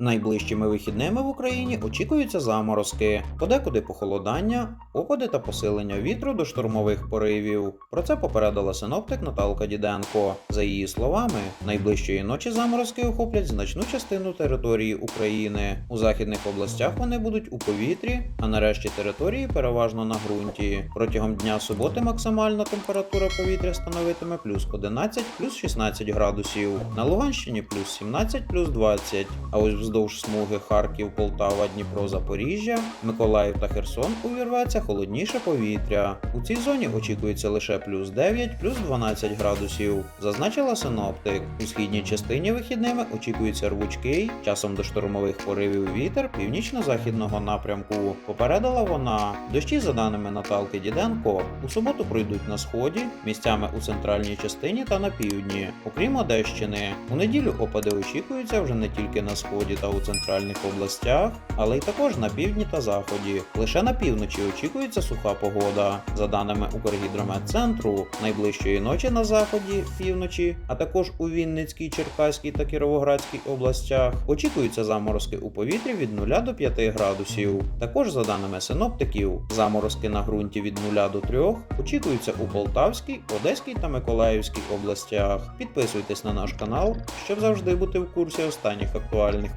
Найближчими вихідними в Україні очікуються заморозки, подекуди похолодання, опади та посилення вітру до штормових поривів. Про це попередила синоптик Наталка Діденко. За її словами, найближчої ночі заморозки охоплять значну частину території України. У західних областях вони будуть у повітрі, а на решті території переважно на ґрунті. Протягом дня суботи максимальна температура повітря становитиме плюс 11, плюс 16 градусів. На Луганщині плюс 17, плюс 20. А ось вздовж смуги Харків, Полтава, Дніпро, Запоріжжя, Миколаїв та Херсон увірветься холодніше повітря. У цій зоні очікується лише плюс 9, плюс 12 градусів. Зазначила синоптик. У східній частині вихідними очікується рвучкий, часом до штормових поривів вітер північно-західного напрямку. Попередила вона. Дощі, за даними Наталки Діденко, у суботу пройдуть на сході, місцями у центральній частині та на півдні. Окрім Одещини, у неділю опади очікуються вже не тільки на сході та у центральних областях, але й також на півдні та заході. Лише на півночі очікується суха погода. За даними Укргідрометцентру, найближчої ночі на заході, півночі, а також у Вінницькій, Черкаській та Кіровоградській областях очікуються заморозки у повітрі від 0 до 5 градусів. Також за даними синоптиків, заморозки на ґрунті від 0 до 3 очікуються у Полтавській, Одеській та Миколаївській областях. Підписуйтесь на наш канал, щоб завжди бути в курсі останніх актуальних